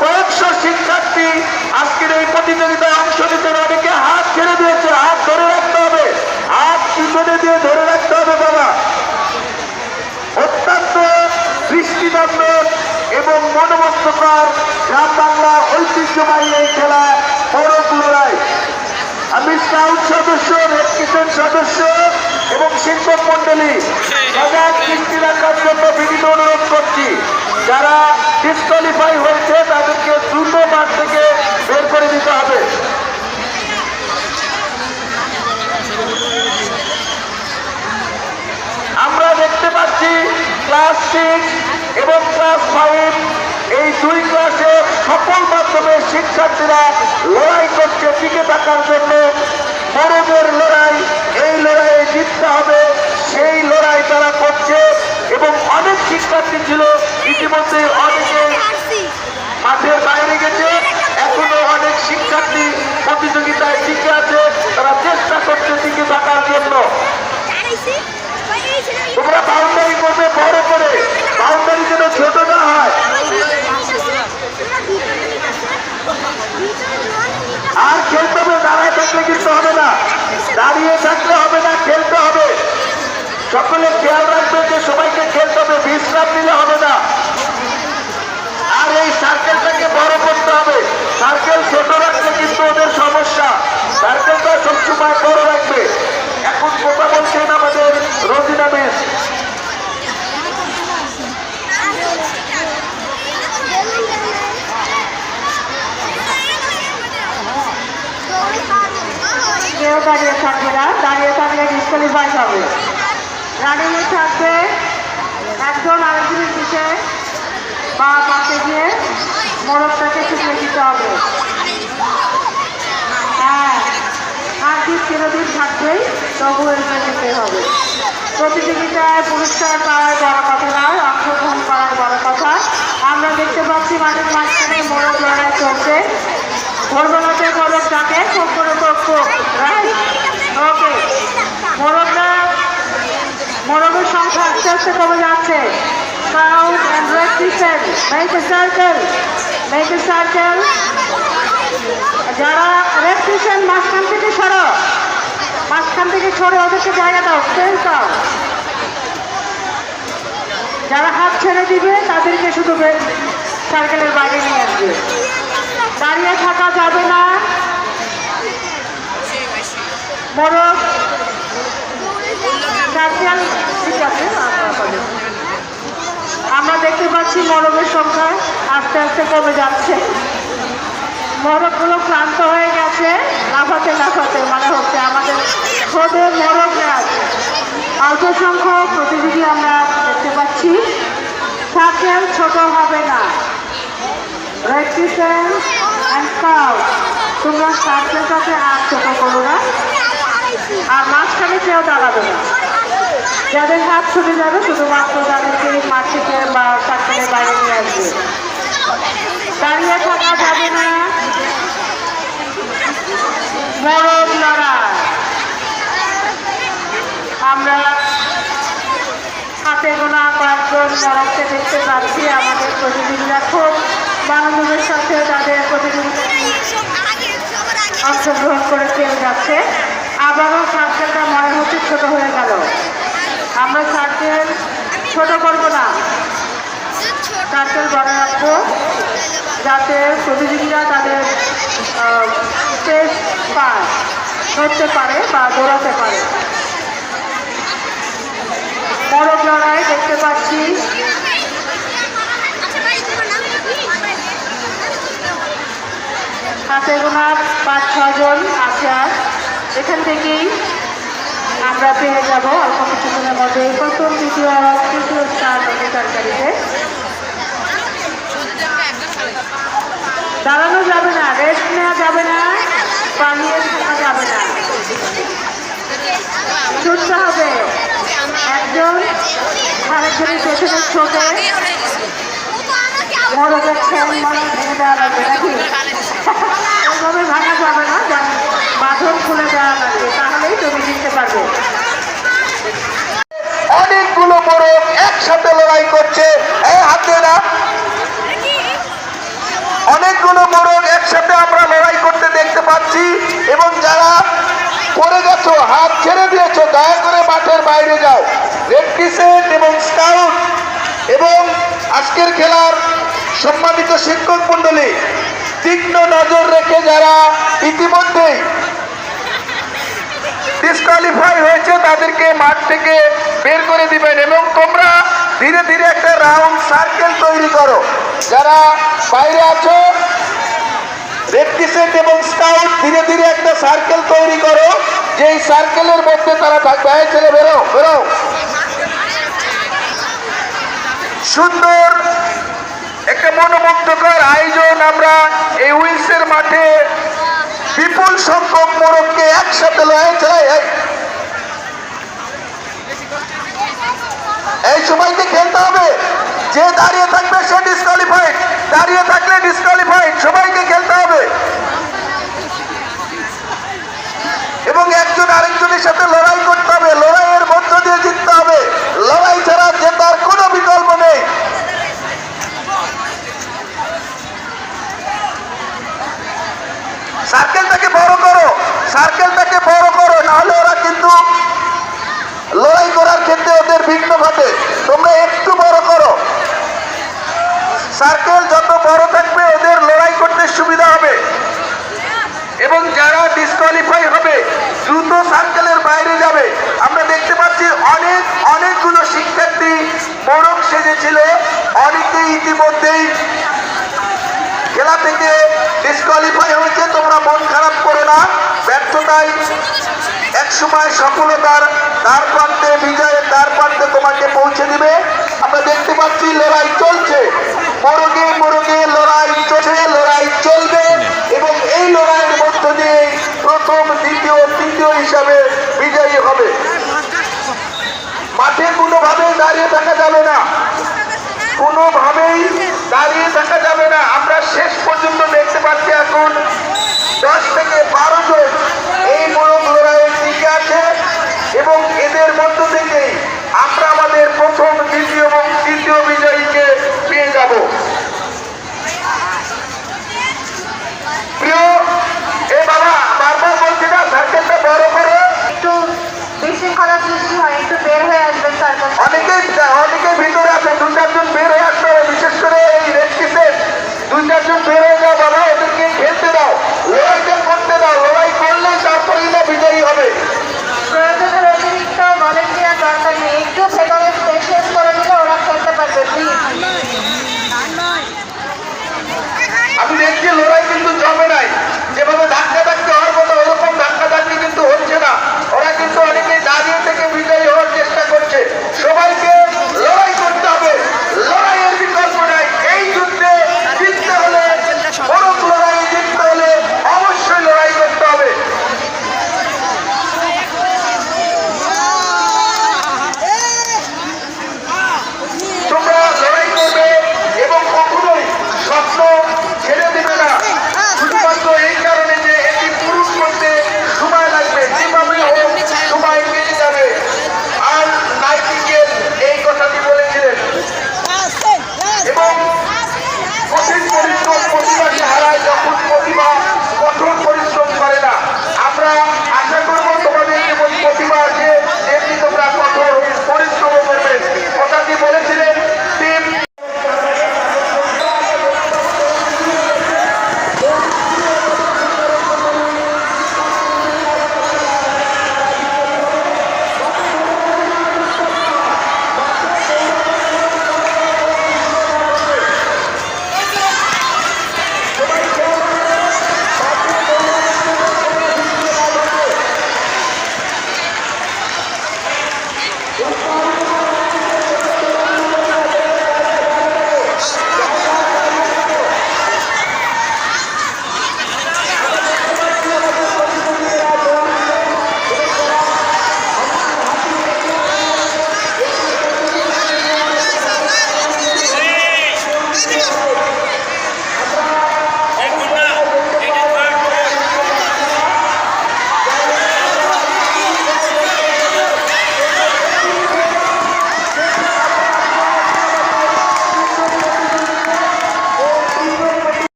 কয়েকশো শিক্ষার্থী আজকের এই প্রতিযোগিতায় অংশ নিতে অনেকে হাত ছেড়ে দিয়েছে হাত ধরে রাখতে হবে হাত পিছনে দিয়ে ধরে রাখতে হবে বাবা। অত্যন্ত দৃষ্টিনন্দন এবং মনোমুগ্ধকর গ্রাম বাংলার ঐতিহ্যবাহী এই খেলা বড় পুনরায় আমি স্কাউট সদস্য রেড কিচেন সদস্য এবং শিক্ষক মন্ডলী সজাগ দৃষ্টি রাখার জন্য বিনীত অনুরোধ করছি। যারা ডিসকোয়ালিফাই হয়েছে, তাদেরকে দ্রুত মাঠ থেকে বের করে দিতে হবে। আমরা দেখতে পাচ্ছি ক্লাস সিক্স এবং ক্লাস ফাইভ, এই দুই ক্লাসে সকল মাধ্যমে শিক্ষার্থীরা লড়াই করছে টিকে থাকার জন্য। বড়দের লড়াই, এই লড়াইয়ে জিততে হবে, সেই লড়াই তারা করছে এবং অনেক শিক্ষার্থী ছিল, ইতিমধ্যে অনেকে মাঠের বাইরে গেছে এখনও অনেক শিক্ষার্থী প্রতিযোগিতায় টিকে আছে তারা চেষ্টা করছে টিকে থাকার জন্য তোমরা বাউন্ডারি করবে বড় করে বাউন্ডারি যেন ছোট না হয় আর খেলতে হবে দাঁড়ায় থাকলে কিন্তু হবে না দাঁড়িয়ে থাকলে হবে না খেলতে হবে সকলে খেয়াল রাখবে যে সবাইকে খেলতে হবে, বিশ্রাম নিলে হবে না। আর এই সার্কেলটাকে বড় করতে হবে। সার্কেল ছোট রাখলে কিন্তু ওদের সমস্যা। সার্কেলটা সবসময় বড় রাখবে। এখন কথা বলছেন আমাদের রোজিনা মিস। দাঁড়িয়ে থাকবে না, দাঁড়িয়ে থাকলে ডিসকালিফাই হবে। রানিংয়ে থাকবে একজন আরেকজনের পিছে বা পাশে গিয়ে মোরগটাকে ছুটিয়ে দিতে হবে। হ্যাঁ আর দিক চিরদিন থাকবেই, তবু এগিয়ে যেতে হবে। প্রতিযোগিতায় পুরস্কার পাওয়ার বড় কথা নয়, অংশগ্রহণ করার বড় কথা। আমরা দেখতে পাচ্ছি মাঠের মাঝখানে মোরগ লড়াই চলছে। ভোরবেলাতে মোরগ ডাকে খুব করে ওকে সংখ্যা আস্তে কমে যাচ্ছে Count and represent. Make a circle. Make a circle. যারা রেস্ট্রিকশন মাঝখান থেকে সরো মাঝখান থেকে সরে ওদেরকে জায়গা দাও স্পেস দাও যারা হাত ছেড়ে দিবে তাদেরকে শুধু সার্কেলের বাইরে নিয়ে আসবে দাঁড়িয়ে থাকা যাবে না মোরগ সার্কেল ঠিক আছে? আমরা দেখতে পাচ্ছি মরমের সংখ্যা আস্তে আস্তে কমে যাচ্ছে। মরকগুলো ক্লান্ত হয়ে গেছে, লাফাতে লাফাতে মানে হচ্ছে আমাদের খোদে মরক গাছ অল্প সংখ্যক প্রতিযোগী আমরা দেখতে পাচ্ছি। সার্কেল ছোট হবে না। তোমরা সার্কেলটাকে আর ছোট করো না। আর মাঝখানে কেউ দাঁড়াবে না। যাদের হাত ছুটে যাবে, শুধুমাত্র তাদেরকে থেকে বা সার্কেলের বাইরে নিয়ে আসবে। দাঁড়িয়ে থাকা যাবে না। মরদ লড়াই। আমরা হাতে গোনা কয়েকজন মরককে দেখতে পাচ্ছি, আমাদের প্রতিযোগীরা খুব মনোযোগের সাথে তাদের প্রতিযোগিতা অংশগ্রহণ করে খেলে যাচ্ছে? আবারও সার্কেলটা মনে হচ্ছে ছোট হয়ে গেল। আমরা সার্কেল ছোট করব না। সার্কেল বড় রাখব যাতে প্রতিযোগীরা তাদের স্পেস পায়, ধরতে পারে বা দৌড়াতে পারে। বড় লড়াই দেখতে পাচ্ছি। হাতে গোনা পাঁচ ছজন আছে আর। এখান থেকেই আমরা পেয়ে যাব অল্প কিছুদিনের মধ্যে এই প্রথম, দ্বিতীয় আর তৃতীয় স্থান অধিকারকারীতে দাঁড়ানো যাবে না রেস্ট নেওয়া যাবে না পালিয়ে থাকা যাবে না। ছুটতে হবে। একজন আরেকজনের পেছনে ছোটে। ভেঙে যাবে না বাঁধন খুলে দেওয়া লাগবে অনেকগুলো মোরগ একসাথে লড়াই করছে এই হাতে না। অনেকগুলো মোরগ একসাথে আমরা লড়াই করতে দেখতে পাচ্ছি, এবং যারা করে গেছো, হাত ছেড়ে দিয়েছ, দয়া করে মাঠের বাইরে যাও। রেডক্রিসেন্ট এবং স্কাউট এবং আজকের খেলার সম্মানিত শিক্ষক মণ্ডলী, তীক্ষ্ণ নজর রেখে যারা ইতিমধ্যেই ডিসকোয়ালিফাই হয়েছে, তাদেরকে মাঠ থেকে বের করে দিবেন এবং তোমরা ধীরে ধীরে একটা রাউন্ড সার্কেল তৈরি করো। যারা বাইরে আছো রেড ক্রিসেন্ট এবং স্কাউট ধীরে ধীরে একটা সার্কেল তৈরি করো, যেই সার্কেলের মধ্যে তারা এই ছেলে, বেরো বেরো। সুন্দর একটা মনোমুগ্ধকর আয়োজন আমরা এই উইলসের মাঠে বিপুল সংখ্যক মোরগকে একসাথে লয়ে চাই এই সময়তে খেলতে হবে। যে দাঁড়িয়ে থাকবে সে ডিসকোয়ালিফাইড দাঁড়িয়ে থাকলে ডিসকোয়ালিফাইড সবাইকে খেলতে হবে। এবং একজন আরেকজনের সাথে লড়াই করতে হবে। লড়াইয়ের মধ্য দিয়ে জিততে হবে। লড়াই ছাড়া জেতার কোনো বিকল্প নেই সার্কেলটাকে বড় করো সার্কেলটাকে বড় করো, নাহলে ওরা কিন্তু লড়াই করার ক্ষেত্রে ওদের বিঘ্ন ঘটে তোমরা একটু বড় করো। সার্কেল যত বড় থাকবে, ওদের লড়াই করতে সুবিধা হবে। এবং যারা ডিসকোয়ালিফাই হবে, দ্রুত সার্কেলের বাইরে যাবে। আমরা দেখতে পাচ্ছি অনেক, অনেকগুলো শিক্ষার্থী মোরগ সেজেছিল। অনেকেই ইতিমধ্যেই খেলা থেকে ডিসকোয়ালিফাই হয়েছে। তোমরা মন খারাপ করো না। ব্যর্থতায় এক সময় সফলতার দ্বার প্রান্তে, বিজয়ের দ্বার প্রান্তে তোমাকে পৌঁছে দিবে। আমরা দেখতে পাচ্ছি লড়াই চলছে। মোরগে মোরগে লড়াই চলছে, লড়াই চলবে। এবং এই লড়াইয়ের মধ্য দিয়ে প্রথম, দ্বিতীয়, তৃতীয় হিসাবে বিজয়ী হবে। মাঠে কোনোভাবেই দাঁড়িয়ে থাকা যাবে না। কোনোভাবেই দাঁড়িয়ে থাকা যাবে না। আমরা শেষ পর্যন্ত দেখতে পাচ্ছি এখন দশ থেকে বারো জন এবং Tudo passou, hein, cara?